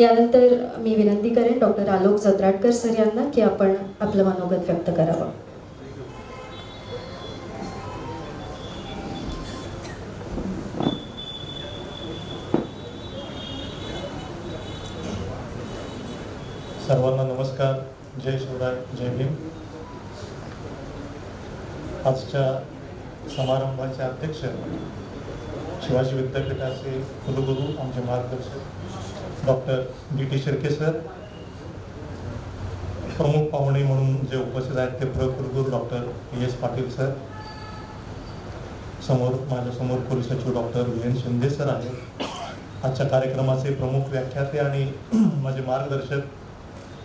यानंतर मी विनंती करेन डॉक्टर आलोक जत्राटकर सर यांना की आपण आपलं मनोगत व्यक्त करावं. सर्वांना नमस्कार. जय शिवराय जय भीम. आजच्या समारंभाचे अध्यक्ष शिवाजी विद्यापीठाचे कुलगुरू आमचे मार्गदर्शक doctor D T Shirke sir प्रमुख पाहुणे म्हणून जे उपस्थित आहेत ते प्र कुलगुरू doctor P S Patil sir समोर माझ्यासमोर पोलीस सचिव डॉक्टर एन शिंदे सर आहेत. आजच्या कार्यक्रमाचे प्रमुख व्याख्याते आणि माझे मार्गदर्शक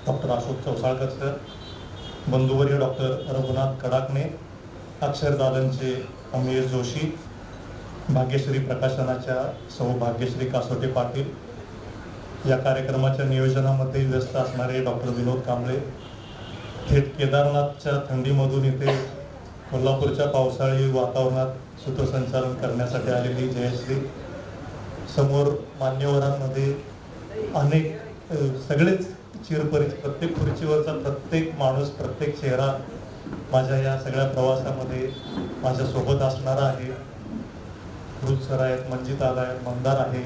डॉक्टर अशोक चौसाळकर सर बंधुवर्य डॉक्टर रघुनाथ कडाकणे अक्षरदादांचे अमेश जोशी भाग्यश्री प्रकाशनाच्या सौ भाग्यश्री कासोटे पाटील या कार्यक्रमाच्या नियोजनामध्ये व्यस्त असणारे डॉक्टर विनोद कांबळे थेट केदारनाथच्या थंडीमधून इथे कोल्हापूरच्या पावसाळी वातावरणात सूत्रसंचालन करण्यासाठी आलेली जयश्री. समोर मान्यवरांमध्ये अनेक सगळेच चिरपरिचित प्रत्येक खुर्चीवरचा प्रत्येक माणूस प्रत्येक चेहरा माझ्या या सगळ्या प्रवासामध्ये माझ्यासोबत असणारा आहे. सर आहेत मंजित आला आहे मंदार आहे.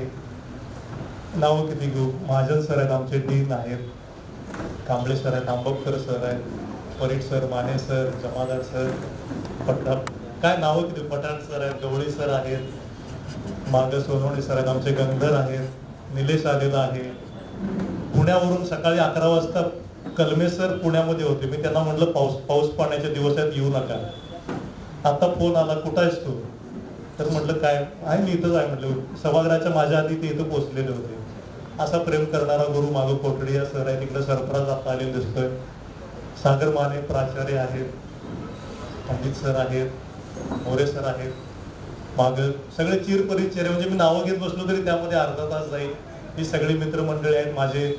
नावं किती घेऊ? महाजन सर आहेत आमचे डीन आहेत. कांबळे सर आहेत आंबवकर सर आहेत Parit sir Mane sir Jamadar sir पट्टा काय नावं किती? पठाण सर आहेत गवळी सर आहेत माग सोनवणे सर आहेत आमचे गंधर आहेत निलेश आलेला आहे. पुण्यावरून सकाळी अकरा वाजता कलमे सर पुण्यामध्ये होते. मी त्यांना म्हटलं पाऊस पाऊस पाण्याच्या दिवसात येऊ नका. आता फोन आला कुठं आहेस तू? तर म्हटलं काय? आहे मी इथंच आहे म्हटलं. सभागृहाच्या माझ्या आधी ते इथं पोहोचलेले होते. असा प्रेम करणारा गुरु मागं कोटडिया सर आहे. तिकडे सरफराज आता आलेला दिसतोय. सागर माने प्राचार्य आहेत. पंडित सर आहेत. मोरे सर आहेत. माग सगळे चिर चिरपरिचय म्हणजे मी नावं घेत बसलो तरी त्यामध्ये अर्धा तास जाईल. ही सगळी मित्रमंडळी आहेत. माझे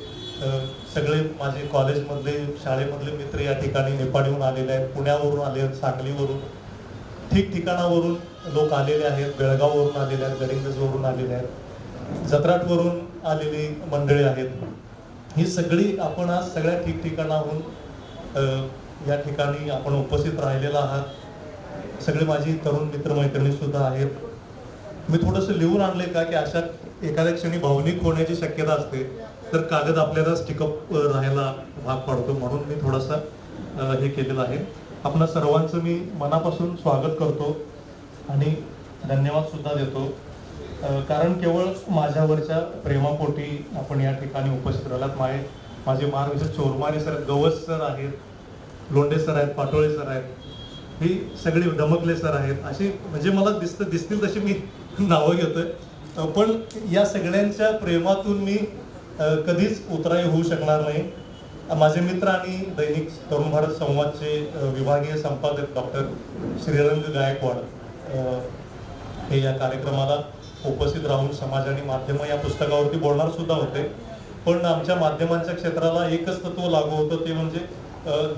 सगळे माझे कॉलेजमधले शाळेमधले मित्र या ठिकाणी नेपाळीहून आलेले आहेत. पुण्यावरून आले आहेत. सांगलीवरून. ठिकठिकाणावरून लोक आलेले आहेत बेळगाववरून आलेले आहेत गडिंग्लजवरून आलेले आहेत जत्राटवरून आलेली मंडळी आहेत. ही सगळी आपण आज सगळ्या ठिकठिकाणाहून या ठिकाणी आपण उपस्थित राहिलेला आहात. सगळे माझी तरुण मित्रमैत्रिणी सुद्धा आहेत. मी थोडंसं लिहून आणले का की अशा एखाद्या क्षणी भावनिक होण्याची शक्यता असते तर कागद आपल्याला स्टिकअप राहायला भाग पाडतो म्हणून मी थोडासा हे केलेलं आहे. आपणा सर्वांचं मी मनापासून स्वागत करतो आणि धन्यवाद सुद्धा देतो. कारण केवळ माझ्यावरच्या प्रेमापोटी आपण या ठिकाणी उपस्थित राहिलात. माझे माझे मार्गदर्शक चोरमारे सर गवस सर आहेत लोंडे सर आहेत पाटोळे सर आहेत ही सगळी डमकले सर आहेत. अशी म्हणजे मला दिसत दिसतील तशी मी नावं घेतोय. पण या सगळ्यांच्या प्रेमातून मी कधीच उतराई होऊ शकणार नाही. माझे मित्र आणि दैनिक तरुण भारत संवादचे विभागीय संपादक डॉक्टर श्रीरंग गायकवाड हे या कार्यक्रमाला उपस्थित राहून समाज आणि माध्यम या पुस्तकावरती बोलणार सुद्धा होते. पण आमच्या माध्यमांच्या क्षेत्राला एकच तत्व लागू होतं ते म्हणजे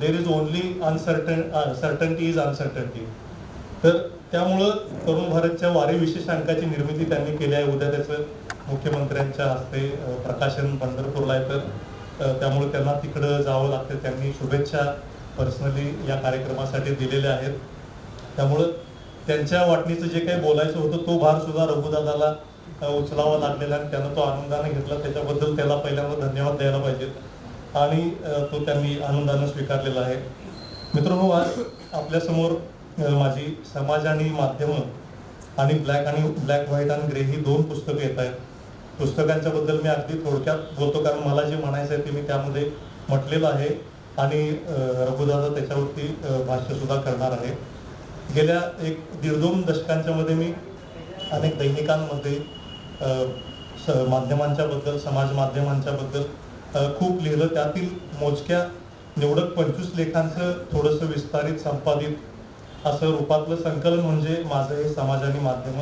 there is only uncertain certainty is uncertainty तर त्यामुळं तरुण भारतच्या वारी विशेषांकाची निर्मिती त्यांनी केली आहे. उद्या त्याचं मुख्यमंत्र्यांच्या हस्ते प्रकाशन पंढरपूरला आहे तर त्यामुळे त्यांना तिकडं जावं लागतं. त्यांनी शुभेच्छा पर्सनली या कार्यक्रमासाठी दिलेल्या आहेत. त्यामुळं त्यांच्या वाटणीचं जे काही बोलायचं होतं तो भार सुद्धा रघुदादाला उचलावा लागलेला आणि त्यानं तो आनंदाने घेतला. त्याच्याबद्दल त्याला पहिल्यांदा धन्यवाद द्यायला पाहिजेत. आणि तो त्यांनी आनंदानं स्वीकारलेला आहे. मित्रांनो आज आपल्यासमोर माझी समाज आणि माध्यमं आणि ब्लॅक आणि ब्लॅक व्हाईट आणि ग्रे ही दोन पुस्तकं येत आहेत. पुस्तकांच्या बद्दल मी अगदी थोडक्यात बोलतो कारण मला जे म्हणायचं आहे ते मी त्यामध्ये म्हटलेलं आहे आणि रघुदादा त्याच्यावरती भाष्यसुद्धा भाष्य सुद्धा करणार आहे. गेल्या एक दीड दोन दशकांच्या मध्ये मी अनेक दैनिकांमध्ये स- माध्यमांच्या बद्दल समाज माध्यमांच्या बद्दल खूप लिहिलं. त्यातील मोजक्या निवडक पंचवीस लेखांचं थोडंसं विस्तारित संपादित असं रूपातलं संकलन म्हणजे माझं हे समाज आणि माध्यम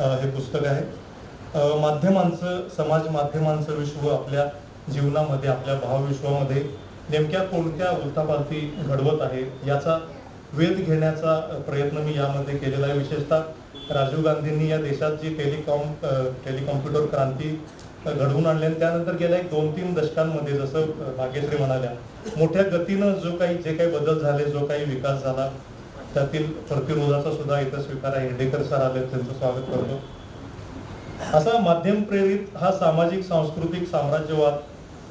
हे पुस्तक आहे. माध्यमांचं समाज माध्यमांचं विश्व आपल्या जीवनामध्ये आपल्या भावविश्वामध्ये नेमक्या कोणत्या उलथापालथी घडवत आहे याचा वेध घेण्याचा प्रयत्न मी यामध्ये केलेला आहे. विशेषतः राजीव गांधींनी या देशात जी टेलिकॉम टेलिकॉम्प्युटर क्रांती घडवून आणली आणि त्यानंतर गेल्या एक दोन तीन दशकांमध्ये जसं भाग्यश्री म्हणाल्या मोठ्या गतीनं जो काही जे काही बदल झाले जो काही विकास झाला त्यातील प्रतिरोधाचा सुद्धा इथं स्वीकार. आहे हेडेकर सर आले त्यांचं स्वागत करतो. असा माध्यम प्रेरित हा सामाजिक सांस्कृतिक साम्राज्यवाद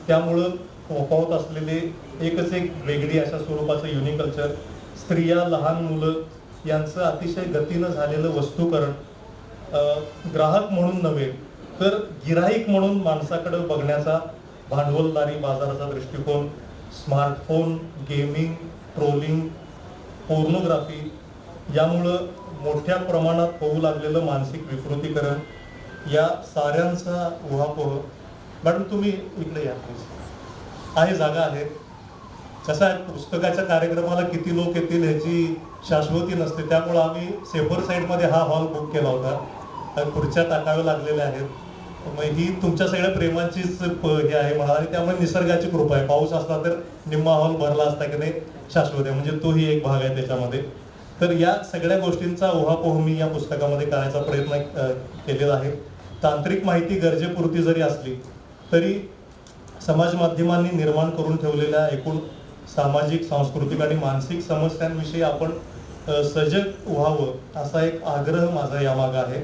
त्यामुळं फोफावत असलेले एकच एक वेगळी अशा स्वरूपाचं युनिकल्चर स्त्रिया लहान मुलं यांचं अतिशय गतीनं झालेलं वस्तूकरण ग्राहक म्हणून नव्हे तर गिराईक म्हणून माणसाकडे बघण्याचा भांडवलदारी बाजाराचा दृष्टिकोन स्मार्टफोन गेमिंग ट्रोलिंग पोर्नोग्राफी यामुळं मोठ्या प्रमाणात होऊ लागलेलं मानसिक विकृतीकरण या साऱ्यांचा उहापोह. मॅडम तुम्ही इकडे या प्लीज आहे जागा आहे. कसं आहे पुस्तकाच्या कार्यक्रमाला किती लोक येतील ह्याची शाश्वती नसते. त्यामुळं आम्ही सेफर साईडमध्ये हा हॉल बुक केला होता. खुर्च्या टाकाव्या लागलेल्या आहेत. मग ही तुमच्या सगळ्या प्रेमाचीच प- हे आहे म्हणा. आणि त्यामुळे निसर्गाची कृपा आहे. पाऊस असला तर निम्मा हॉल भरला असता की नाही शाश्वत आहे. म्हणजे तोही एक भाग आहे त्याच्यामध्ये. तर या सगळ्या गोष्टींचा ओहापोह मी या पुस्तकामध्ये करायचा प्रयत्न केलेला आहे. तांत्रिक माहिती गरजेपुरती जरी असली तरी समाज माध्यमांनी निर्माण करून ठेवलेल्या एकूण सामाजिक सांस्कृतिक आणि मानसिक समस्यांविषयी आपण सजग व्हावं असा एक आग्रह माझा यामागे आहे.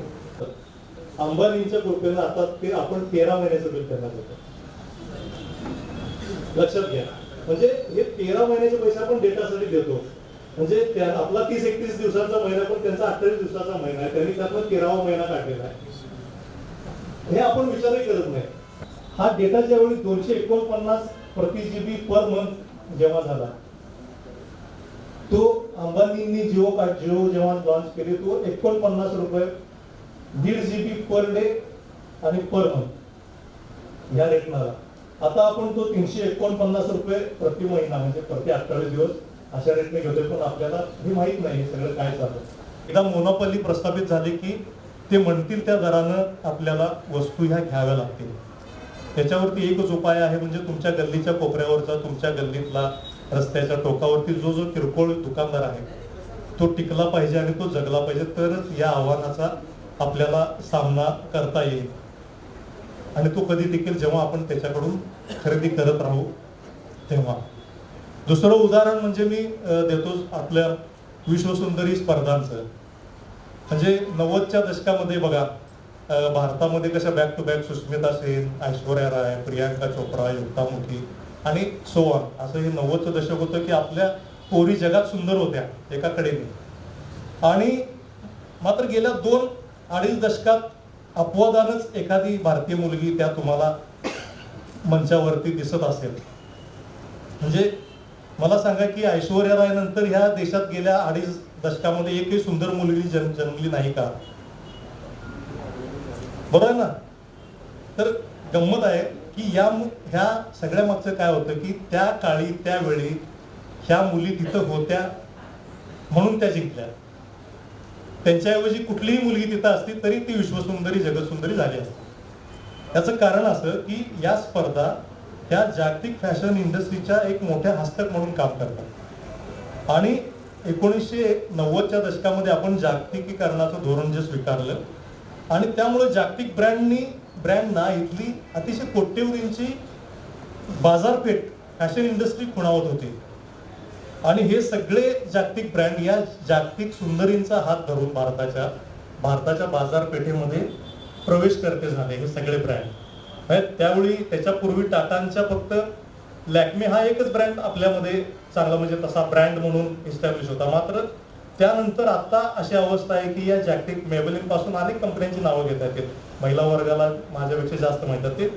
अंबानींच्या कृपेनं आता ते आपण तेरा महिन्याचं बिल त्यांना देतो लक्षात घ्या. म्हणजे हे तेरा महिन्याचे पैसे आपण डेटासाठी देतो. म्हणजे त्या आपला तीस एकतीस दिवसाचा महिना पण त्यांचा अठ्ठावीस दिवसाचा महिना आहे. त्यांनी त्यातनं तेरावा महिना काढलेला आहे. हे आपण विचारही करत नाही. हा डेटा ज्यावेळी दोनशे एकोणपन्नास प्रति जीबी पर मंथ जेव्हा झाला तो अंबानींनी जिओ का जिओ जेव्हा लॉन्च केले तो एकोणपन्नास रुपये दीड जीबी पर डे आणि पर मंथ या रेटनाला आता आपण तो तीनशे एकोणपन्नास रुपये प्रति महिना म्हणजे प्रति अठ्ठावीस दिवस अशा रेटने घेतोय पण आपल्याला हे माहीत नाही सगळं काय चाललं एकदा मोनोपली प्रस्थापित झाली की ते म्हणतील त्या दरानं आपल्याला वस्तू ह्या घ्याव्या लागतील. त्याच्यावरती एकच उपाय आहे म्हणजे तुमच्या गल्लीच्या कोपऱ्यावरचा तुमच्या गल्लीतला रस्त्याच्या टोकावरती जो जो किरकोळ दुकानदार आहे तो टिकला पाहिजे आणि तो जगला पाहिजे तरच या आव्हानाचा आपल्याला सामना करता येईल. आणि तो कधी टिकेल जेव्हा आपण त्याच्याकडून खरेदी करत राहू तेव्हा. दुसरं उदाहरण म्हणजे मी देतो आपल्या विश्वसुंदरी स्पर्धांचं. म्हणजे नव्वदच्या दशकामध्ये बघा भारतामध्ये कशा back to back Sushmita Sen Aishwarya Rai Priyanka Chopra Yukta Mukhi आणि सोवान असं हे नव्वदचं दशक होतं की आपल्या पोरी जगात सुंदर होत्या एका कडेने. आणि मात्र गेल्या दोन अडीच दशकात अपवादानच एखादी भारतीय मुलगी त्या तुम्हाला मंचावरती दिसत असेल. म्हणजे मला सांगा की ऐश्वर्या राय नंतर ह्या देशात गेल्या अडीच दशकामध्ये एकही सुंदर मुलगी जन्म जन्मली नाही का? बरोबर आहे ना? तर गंमत आहे की या ह्या सगळ्या मागचं काय होतं की त्या काळी त्यावेळी ह्या मुली तिथं होत्या म्हणून त्या जिंकल्या. त्यांच्याऐवजी कुठलीही मुलगी तिथं असती तरी ती विश्वसुंदरी जगतसुंदरी झाली असते. याचं कारण असं की या स्पर्धा त्या जागतिक फॅशन इंडस्ट्रीच्या एक मोठ्या हस्तक म्हणून काम करतात. आणि एकोणीसशे नव्वदच्या दशकामध्ये आपण जागतिकीकरणाचं धोरण जे स्वीकारलं आणि त्यामुळे जागतिक ब्रँडनी ब्रँडना इथली अतिशय कोट्यवधींची बाजारपेठ फॅशन इंडस्ट्री खुणावत होती. आणि हे सगळे जागतिक ब्रँड या जागतिक सुंदरींचा हात धरून भारताच्या भारताच्या बाजारपेठेमध्ये प्रवेश करते झाले हे सगळे ब्रँड. त्यावेळी त्याच्यापूर्वी टाटांच्या फक्त लॅक्मे हा एकच ब्रँड आपल्यामध्ये चांगला म्हणजे तसा ब्रँड म्हणून इस्टॅब्लिश होता. मात्र त्यानंतर आता अशी अवस्था आहे की या जागतिक मेबलिनपासून अनेक कंपन्यांची नावं घेता येतील महिला वर्गाला माझ्यापेक्षा जास्त माहिती ते.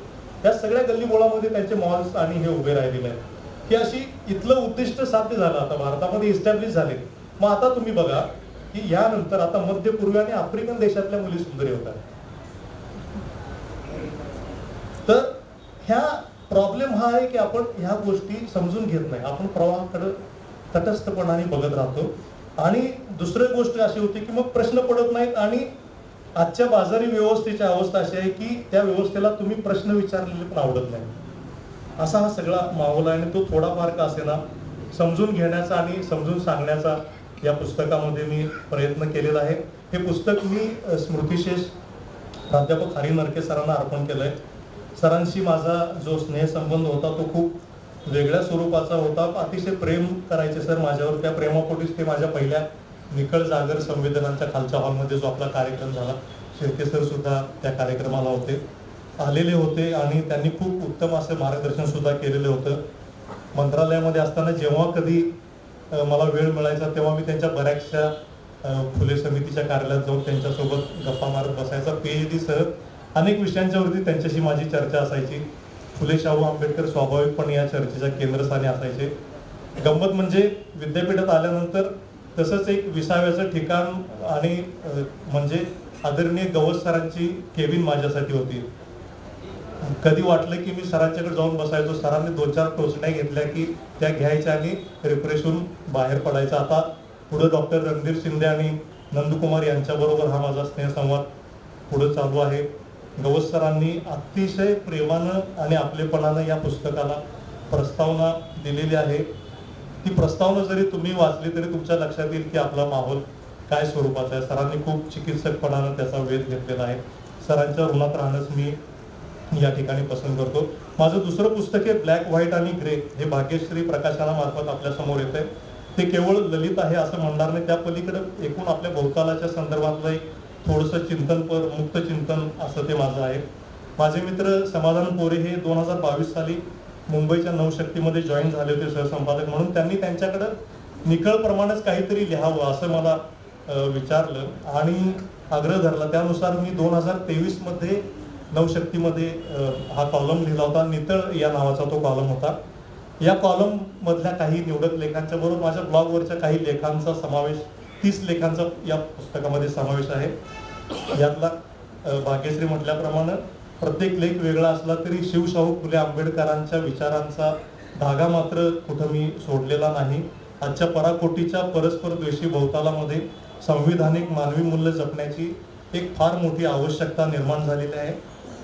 या सगळ्या गल्लीबोळामध्ये त्यांचे मॉल्स आणि हे उभे राहिलेले आहेत. की अशी इथलं उद्दिष्ट साध्य झालं आता. भारतामध्ये इस्टॅब्लिश झाले. मग आता तुम्ही बघा की यानंतर आता मध्य पूर्व आणि आफ्रिकन देशातल्या मुली सुंदरी होतात. तर ह्या प्रॉब्लेम हा आहे की आपण ह्या गोष्टी समजून घेत नाही. आपण प्रवाहाकडे तटस्थपणाने बघत राहतो. आणि दुसरी गोष्ट अशी होती की मग प्रश्न पडत नाहीत आणि आजच्या बाजारी व्यवस्थेची अवस्था अशी आहे की त्या व्यवस्थेला तुम्ही प्रश्न विचारलेले पण आवडत नाही. असा हा सगळा माहोल आहे आणि तो थोडाफार का असेना समजून घेण्याचा आणि समजून सांगण्याचा या पुस्तकामध्ये मी प्रयत्न केलेला आहे. हे पुस्तक मी स्मृतिशेष प्राध्यापक हरी नरके सरांना अर्पण केलंय. सरांशी माझा जो स्नेहसंबंध होता तो खूप वेगळ्या स्वरूपाचा होता. अतिशय प्रेम करायचे सर माझ्यावर. त्या प्रेमापोटीच ते माझ्या पहिल्या निकळ जागर संवेदनांच्या खालच्या हॉलमध्ये जो आपला कार्यक्रम झाला शिर्के सर सुद्धा त्या कार्यक्रमाला होते. आलेले होते आणि त्यांनी खूप उत्तम असं मार्गदर्शन सुद्धा केलेलं होतं. मंत्रालयामध्ये असताना जेव्हा कधी मला वेळ मिळायचा तेव्हा मी त्यांच्या बऱ्याचशा फुले समितीच्या कार्यालयात जाऊन त्यांच्यासोबत गप्पा मारत बसायचा. पीएच सर अनेक विषयांच्यावरती त्यांच्याशी माझी चर्चा असायची. फुले शाहू आंबेडकर स्वाभाविकपणे या चर्चेच्या केंद्रस्थानी असायचे. गंमत म्हणजे विद्यापीठात आल्यानंतर तसंच एक विसाव्याचं ठिकाण आणि म्हणजे आदरणीय गवत सरांची केबिन माझ्यासाठी होती. कधी वाटलं की मी सरांच्याकडे जाऊन बसायचो? सरांनी दोन चार टोचण्या घेतल्या की त्या घ्यायच्या आणि रिफ्रेश होऊन बाहेर पडायचं. आता पुढे डॉक्टर रणधीर शिंदे आणि नंदकुमार यांच्याबरोबर हा माझा स्नेहसंवाद पुढे चालू आहे. गवस सरांनी अतिशय प्रेमानं आणि आपलेपणानं या पुस्तकाला प्रस्तावना दिलेली आहे. ती प्रस्तावना जरी तुम्ही वाचली तरी तुमच्या लक्षात येईल की आपला माहोल काय स्वरूपाचा आहे. सरांनी खूप चिकित्सकपणानं त्याचा वेध घेतलेला आहे. सरांच्या ऋणात राहणंच मी या ठिकाणी पसंत करतो. माझं दुसरं पुस्तक आहे ब्लॅक व्हाईट आणि ग्रे. हे भाग्यश्री प्रकाशनामार्फत आपल्यासमोर येत आहे ते केवळ ललित आहे असं म्हणणार नाही. त्या पलीकडे एकूण आपल्या भोवतालाच्या संदर्भातलं एक थोडंसं चिंतनपर मुक्त चिंतन असं ते माझं आहे. माझे मित्र समाधान पोरे हे दोन हजार बावीस साली मुंबईच्या नवशक्तीमध्ये जॉईन झाले होते सहसंपादक म्हणून. त्यांनी त्यांच्याकडं निखळप्रमाणेच काहीतरी लिहावं असं मला विचारलं आणि आग्रह धरला. त्यानुसार मी दोन हजार तेवीसमध्ये नवशक्तीमध्ये हा कॉलम लिहिला होता. नितळ या नावाचा तो कॉलम होता. या कॉलममधल्या काही निवडक लेखांच्या बरोबर माझ्या ब्लॉगवरच्या काही लेखांचा समावेश तीस लेखांचा या पुस्तकामध्ये समावेश आहे. यातला भाग्यश्री म्हटल्याप्रमाणे प्रत्येक लेख वेगळा असला तरी शिवशाहू फुले आंबेडकरांच्या विचारांचा धागा मात्र कुठं मी सोडलेला नाही. आजच्या पराकोटीच्या परस्पर द्वेषी भोवतालामध्ये संविधानिक मानवी मूल्य जपण्याची एक फार मोठी आवश्यकता निर्माण झालेली आहे.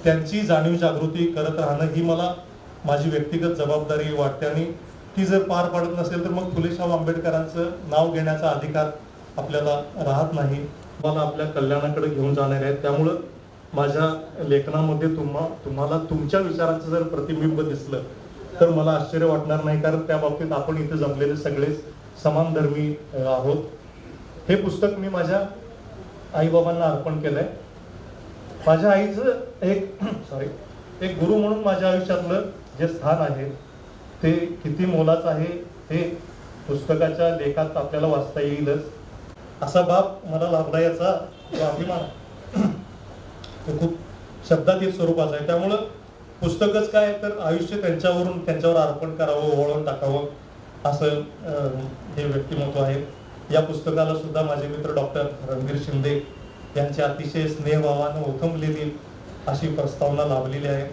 त्यांची जाणीव जागृती करत राहणं ही मला माझी व्यक्तिगत जबाबदारी वाटते आणि ती जर पार पाडत नसेल तर मग फुले शाहू आंबेडकरांचं नाव घेण्याचा अधिकार आपल्याला राहत नाही मला आपल्या कल्याणाकडे घेऊन जाणार आहेत त्यामुळं माझ्या लेखनामध्ये तुम्हा तुम्हाला तुमच्या विचारांचं जर प्रतिबिंब दिसलं तर मला आश्चर्य वाटणार नाही. कारण त्या बाबतीत आपण इथे जमलेले सगळेच समान धर्मी आहोत. हे पुस्तक मी माझ्या आईबाबांना अर्पण केलंय. माझ्या आईचं एक सॉरी एक गुरु म्हणून माझ्या आयुष्यातलं जे स्थान आहे ते किती मोलाचं आहे हे पुस्तकाच्या लेखात आपल्याला वाचता येईलच. असा बाप मला लाभला याचा अभिमान तो खूप शब्दातील स्वरूपाचा आहे. त्यामुळं पुस्तकच काय तर आयुष्य त्यांच्यावरून त्यांच्यावर अर्पण करावं वळवून टाकावं असं हे व्यक्तिमत्व आहे. या पुस्तकाला सुद्धा माझे मित्र डॉक्टर रणवीर शिंदे यांच्या अतिशय स्नेहभावानं ओथंबलेली अशी प्रस्तावना लाभलेली आहे.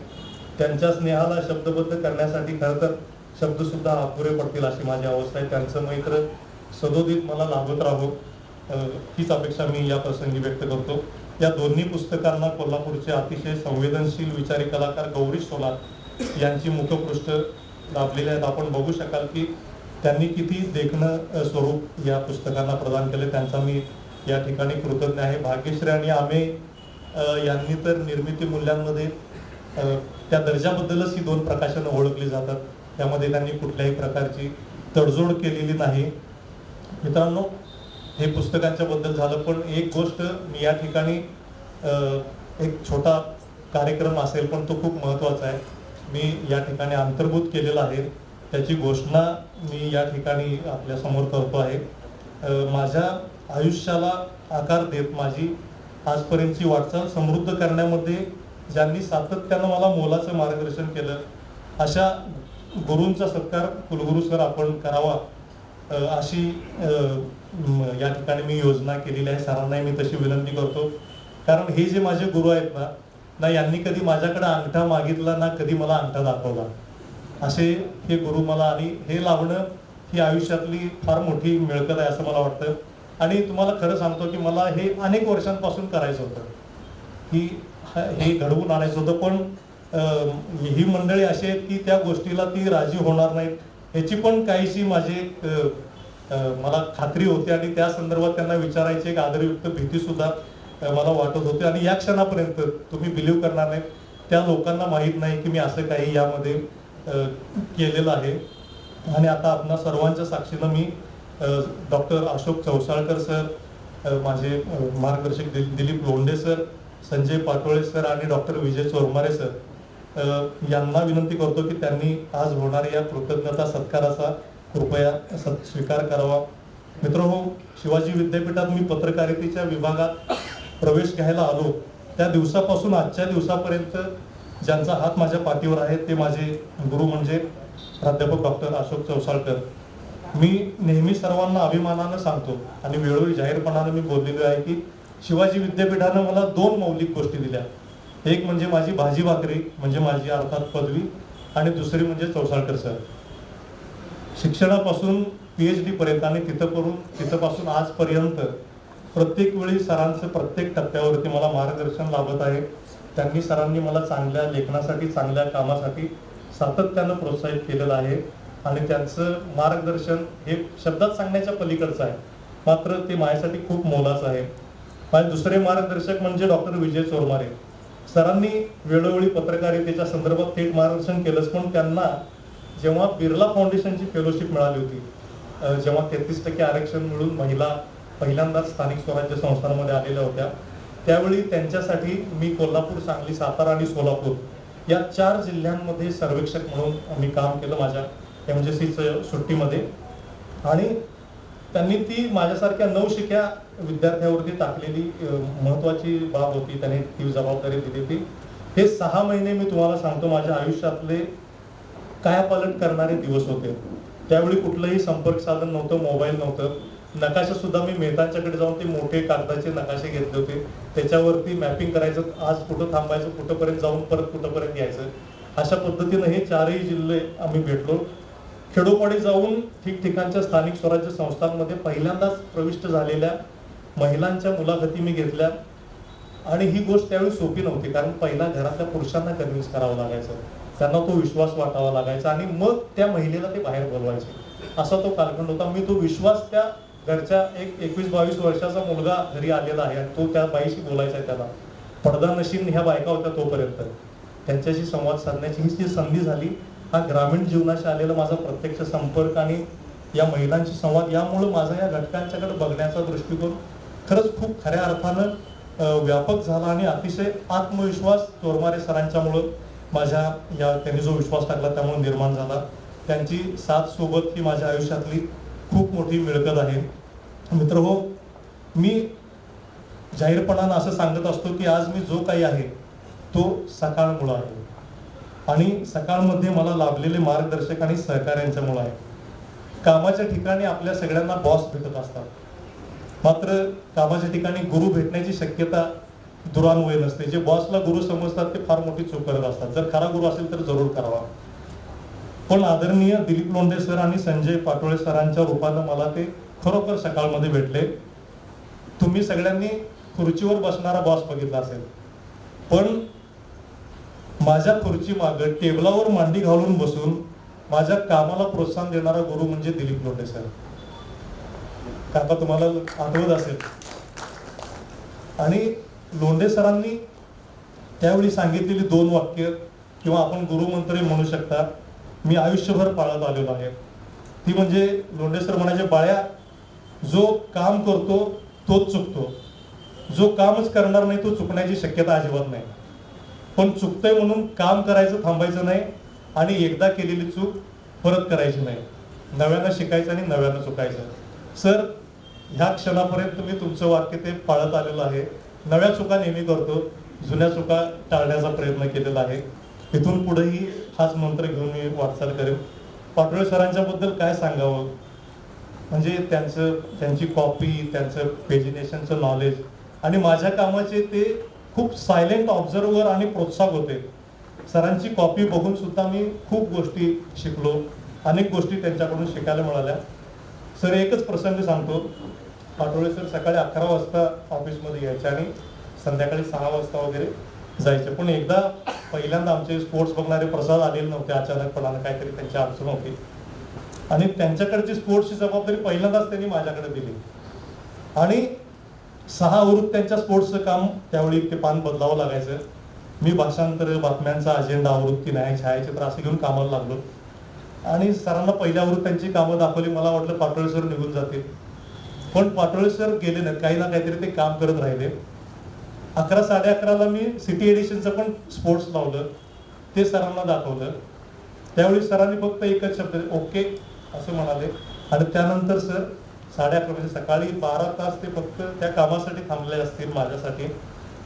त्यांच्या स्नेहाला शब्दबद्ध करण्यासाठी खरं तर शब्दसुद्धा अपुरे पडतील अशी माझी अवस्था आहे. त्यांचं मैत्र सदोदित मला लाभत राहो हीच अपेक्षा मी या प्रसंगी व्यक्त करतो. या दोन्ही पुस्तकांना कोल्हापूरचे अतिशय संवेदनशील विचारी कलाकार गौरी सोलार यांची मुखपृष्ठ लाभलेले आहेत. आपण बघू शकाल की त्यांनी किती देखणं स्वरूप या पुस्तकांना प्रदान केले. त्यांचा मी या ठिकाणी कृतज्ञ आहे. भाग्यश्री आणि आमे यांनी तर निर्मिती मूल्यांमध्ये त्या दर्जाबद्दलच ही दोन प्रकाशनं ओळखली जातात. त्यामध्ये त्यांनी कुठल्याही प्रकारची तडजोड केलेली नाही. मित्रांनो हे पुस्तकांच्या बद्दल झालं पण एक गोष्ट मी या ठिकाणी एक छोटा कार्यक्रम असेल पण तो खूप महत्त्वाचा आहे. मी या ठिकाणी अंतर्भूत केलेला आहे. त्याची घोषणा मी या ठिकाणी आपल्यासमोर करतो आहे. माझ्या आयुष्याला आकार देत माझी आजपर्यंतची वाटचाल समृद्ध करण्यामध्ये ज्यांनी सातत्यानं मला मोलाचं मार्गदर्शन केलं अशा गुरूंचा सत्कार कुलगुरू सर आपण करावा अशी या ठिकाणी मी योजना केलेली आहे. सरांनाही मी तशी विनंती करतो. कारण हे जे माझे गुरु आहेत ना ना यांनी कधी माझ्याकडे अंगठा मागितला ना कधी मला अंगठा दाखवला. असे हे गुरु मला आणि हे लावणं ही आयुष्यातली फार मोठी मिळकत आहे असं मला वाटतं. आणि तुम्हाला खरं सांगतो की मला हे अनेक वर्षांपासून करायचं होतं. की हे घडवून आणायचं होतं. पण ही मंडळी अशी आहेत की त्या गोष्टीला ती राजी होणार नाहीत. याची पण काहीशी माझी मला खात्री होती आणि त्या संदर्भात त्यांना विचारायची एक आदरयुक्त भीती सुद्धा मला वाटत होती. आणि या क्षणापर्यंत तुम्ही बिलीव्ह करणार नाही. त्या लोकांना माहीत नाही की मी असं काही यामध्ये केलेलं आहे. आणि आता आपणा सर्वांच्या साक्षीनं मी डॉक्टर अशोक चौसाळकर सर माझे मार्गदर्शक दि दिलीप लोंढे सर संजय पाटोळे सर आणि डॉक्टर विजय चोरमारे सर यांना विनंती करतो की त्यांनी आज होणाऱ्या या कृतज्ञता सत्काराचा कृपया सत् स्वीकार करावा. मित्र हो शिवाजी विद्यापीठात मी पत्रकारितेच्या विभागात प्रवेश घ्यायला आलो. त्या दिवसापासून आजच्या दिवसापर्यंत ज्यांचा हात माझ्या पाठीवर आहे ते माझे गुरु म्हणजे प्राध्यापक डॉक्टर अशोक चौसाळकर. मी नेहमी सर्वांना अभिमानानं सांगतो आणि वेळोवेळी जाहीरपणानं मी बोललेलो आहे की शिवाजी विद्यापीठानं मला दोन मौलिक गोष्टी दिल्या. एक म्हणजे माझी भाजी भाकरी म्हणजे माझी अर्थात पदवी आणि दुसरी म्हणजे चौसाळकर सर. शिक्षणापासून पी एच डीपर्यंत आणि तिथं करून तिथंपासून आजपर्यंत प्रत्येक वेळी सरांचं प्रत्येक टप्प्यावरती मला मार्गदर्शन लाभत आहे. त्यांनी सरांनी मला चांगल्या लेखनासाठी चांगल्या कामासाठी सातत्यानं प्रोत्साहित केलेलं आहे. आणि त्यांचं मार्गदर्शन हे शब्दात सांगण्याच्या पलीकडचं आहे. मात्र ते माझ्यासाठी खूप मोलाचं आहे. माझे दुसरे मार्गदर्शक म्हणजे डॉक्टर विजय चोरमारे. सरांनी वेळोवेळी पत्रकारितेच्या संदर्भात थेट मार्गदर्शन केलंच पण त्यांना जेव्हा बिर्ला फाउंडेशनची फेलोशिप मिळाली होती जेव्हा तेहतीस टक्के आरक्षण मिळून महिला पहिल्यांदाच स्थानिक स्वराज्य संस्थांमध्ये आलेल्या होत्या त्यावेळी त्यांच्यासाठी मी कोल्हापूर सांगली सातारा आणि सोलापूर या चार जिल्ह्यांमध्ये सर्वेक्षक म्हणून मी काम केलं माझ्या एम जे सीचं सुट्टीमध्ये. आणि त्यांनी ती माझ्यासारख्या नवशिक्या विद्यार्थ्यावरती टाकलेली महत्वाची बाब होती त्यांनी ती जबाबदारी दिली होती. हे सहा महिने मी तुम्हाला सांगतो माझ्या आयुष्यातले कायापालट करणारे दिवस होते? त्यावेळी कुठलंही संपर्क साधन नव्हतं मोबाईल नव्हतं. नकाशा सुद्धा मी मेहतांच्याकडे जाऊन ते मोठे कागदाचे नकाशे घेतले होते. त्याच्यावरती मॅपिंग करायचं आज कुठं थांबायचं कुठंपर्यंत जाऊन परत कुठंपर्यंत यायचं? अशा पद्धतीनं हे चारही जिल्हे आम्ही भेटलो. खेडोपाडी जाऊन ठिकठिकाणच्या स्थानिक स्वराज्य संस्थांमध्ये पहिल्यांदाच प्रविष्ट झालेल्या महिलांच्या मुलाखती मी घेतल्या. आणि ही गोष्ट त्यावेळी सोपी नव्हती कारण पहिला घरातल्या पुरुषांना कन्व्हिन्स करावं लागायचं. त्यांना तो विश्वास वाटावा लागायचा आणि मग त्या महिलेला ते बाहेर बोलवायचे. असा तो कालखंड होता. मी तो विश्वास त्या घरच्या एक एकवीस बावीस वर्षाचा मुलगा घरी आलेला आहे आणि तो त्या बाईशी बोलायचा आहे त्याला. पडदा नशीन ह्या बायका होत्या तोपर्यंत. त्यांच्याशी संवाद साधण्याची ही जी संधी झाली. हा ग्रामीण जीवनाशी आलेला माझा प्रत्यक्ष संपर्क आणि या महिलांशी संवाद यामुळं माझा या घटकांच्याकडे बघण्याचा दृष्टिकोन खरंच खूप खऱ्या अर्थानं व्यापक झाला आणि अतिशय आत्मविश्वास चोरमारे सरांच्यामुळं माझ्या या त्यांनी जो विश्वास टाकला त्यामुळे निर्माण झाला. त्यांची साथ सोबत ही माझ्या आयुष्यातली खूप मोठी मिळकत आहे. मित्र हो मी जाहीरपणानं असं सांगत असतो की आज मी जो काही आहे तो सकाळमुळं आहे. आणि सकाळमध्ये मला लाभलेले मार्गदर्शक आणि सहकार्यांच्यामुळं आहे. कामाच्या ठिकाणी आपल्या सगळ्यांना बॉस भेटत असतात. मात्र कामाच्या ठिकाणी गुरु भेटण्याची शक्यता दुरान्वय नसते जे बॉसला गुरु समजतात ते फार मोठी चूक करत असतात. जर खरा गुरु असेल तर जरूर करावा. पण आदरणीय दिलीप लोंढे सर आणि संजय पाटोळे सरांच्या रूपानं मला ते खरोखर सकाळमध्ये भेटले. तुम्ही सगळ्यांनी खुर्चीवर बसणारा बॉस बघितला असेल. पण माझ्या खुर्ची मागं टेबलावर मांडी घालून बसून माझ्या कामाला प्रोत्साहन देणारा गुरु म्हणजे दिलीप लोंढे सर. काका तुम्हाला आठवत असेल. आणि लोंढे सरांनी त्यावेळी सांगितलेली दोन वाक्य किंवा आपण गुरुमंत्र म्हणू शकता मी आयुष्यभर पाळत आलेलो आहे. ती म्हणजे लोंढे सर म्हणायचे बाळ्या जो काम करतो तोच चुकतो. जो कामच करणार नाही तो चुकण्याची शक्यता अजिबात नाही. पण चुकतंय म्हणून काम करायचं थांबायचं नाही आणि एकदा केलेली चूक परत करायची नाही. नव्यानं शिकायचं आणि नव्यानं चुकायचं. सर ह्या क्षणापर्यंत मी तुमचं वाक्य ते पाळत आलेलं आहे. नव्या चुका नेहमी करतो. जुन्या चुका टाळण्याचा प्रयत्न केलेला आहे. इथून पुढेही हाच मंत्र घेऊन मी वाटचाल करेन. पाटोळे सरांच्या बद्दल काय सांगावं? म्हणजे त्यांचं त्यांची कॉपी त्यांचं पेजिनेशनचं नॉलेज आणि माझ्या कामाचे ते खूप सायलेंट ऑब्झर्वर आणि प्रोत्साहक होते. सरांची कॉपी बघून सुद्धा मी खूप गोष्टी शिकलो. अनेक गोष्टी त्यांच्याकडून शिकायला मिळाल्या. सर एकच प्रसंग सांगतो. पाटोळे सर सकाळी अकरा वाजता ऑफिसमध्ये यायचे आणि संध्याकाळी सहा वाजता वगैरे जायचे. पण एकदा पहिल्यांदा आमचे स्पोर्ट्स बघणारे प्रसाद आलेले नव्हते अचानकपणानं काहीतरी त्यांची अडचण होती. आणि त्यांच्याकडची स्पोर्ट्सची जबाबदारी पहिल्यांदाच त्यांनी माझ्याकडे दिली. आणि सहा आवृत्त त्यांच्या स्पोर्ट्सचं काम त्यावेळी ते पान बदलावं लागायचं. मी भाषांतर बातम्यांचा अजेंडा आवृत्ती नाही छायाचित्र असं घेऊन कामाला लागलो. आणि सरांना पहिल्या आवृत्त्यांची कामं दाखवली. मला वाटलं पाटोळे सर निघून जातील. पण पाटोळे सर गेले नाहीत. काही ना काहीतरी ते काम करत राहिले. अकरा साडे अकराला मी सिटी एडिशनचं पण स्पोर्ट्स लावलं. ते सरांना दाखवलं. त्यावेळी सरांनी फक्त एकच शब्द ओके असं म्हणाले. आणि त्यानंतर सर साडे अकरा म्हणजे सकाळी बारा तास ते फक्त त्या कामासाठी थांबले असतील माझ्यासाठी.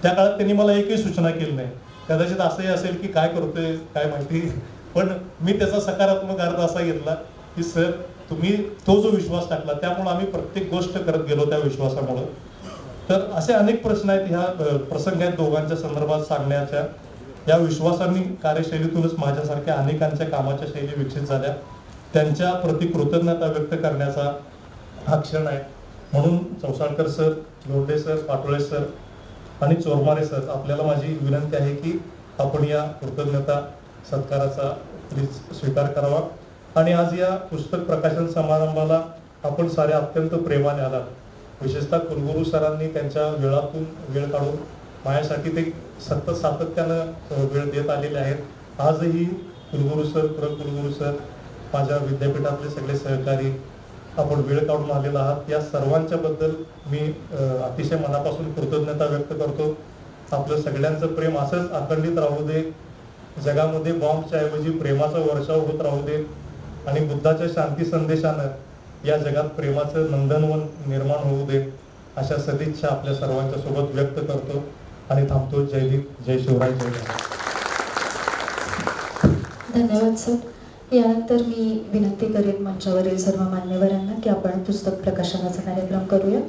त्या काळात त्यांनी मला एकही सूचना केली नाही. कदाचित असंही असेल की काय करतोय काय माहिती. पण मी त्याचा सकारात्मक अर्थ असा घेतला की सर तुम्ही तो जो विश्वास टाकला त्यामुळे आम्ही प्रत्येक गोष्ट करत गेलो त्या विश्वासामुळं. तर असे अनेक प्रश्न आहेत ह्या प्रसंग आहेत दोघांच्या संदर्भात सांगण्याच्या. या विश्वासाने कार्यशैलीतूनच माझ्यासारख्या अनेकांच्या कामाच्या शैली विकसित झाल्या. त्यांच्या प्रति कृतज्ञता व्यक्त करण्याचा हा क्षण आहे. म्हणून Chausalkar sir Londhe sir Patole sir आणि चोरमारे सर आपल्याला माझी विनंती आहे की आपण या कृतज्ञता सत्काराचा प्लीज स्वीकार करावा. आणि आज या पुस्तक प्रकाशन समारंभाला आपण सारे अत्यंत प्रेमाने आलात. विशेषतः कुलगुरू सरांनी त्यांच्या वेळातून वेळ काढून माझ्यासाठी ते सतत सातत्यानं वेळ देत आलेले आहेत. आजही कुलगुरू सर प्र कुलगुरू सर माझ्या विद्यापीठातले सगळे सहकारी आपण वेळ काढून आलेला आहात. या सर्वांच्या बद्दल मी अतिशय मनापासून कृतज्ञता व्यक्त करतो. आपलं सगळ्यांचं प्रेम असंच अखंडित राहू दे. जगामध्ये बॉम्बच्या ऐवजी प्रेमाचा वर्षाव होत राहू दे. आणि बुद्धाच्या शांती संदेशानं या जगात प्रेमाचं नंदनवन निर्माण होऊ दे अशा सदिच्छा आपल्या सर्वांच्या सोबत व्यक्त करतो आणि थांबतो. जय जय शिवराय जय धन्यवाद सर. यानंतर मी विनंती करेन मंचावरील सर्व मान्यवरांना की आपण पुस्तक प्रकाशनाचा कार्यक्रम करूया.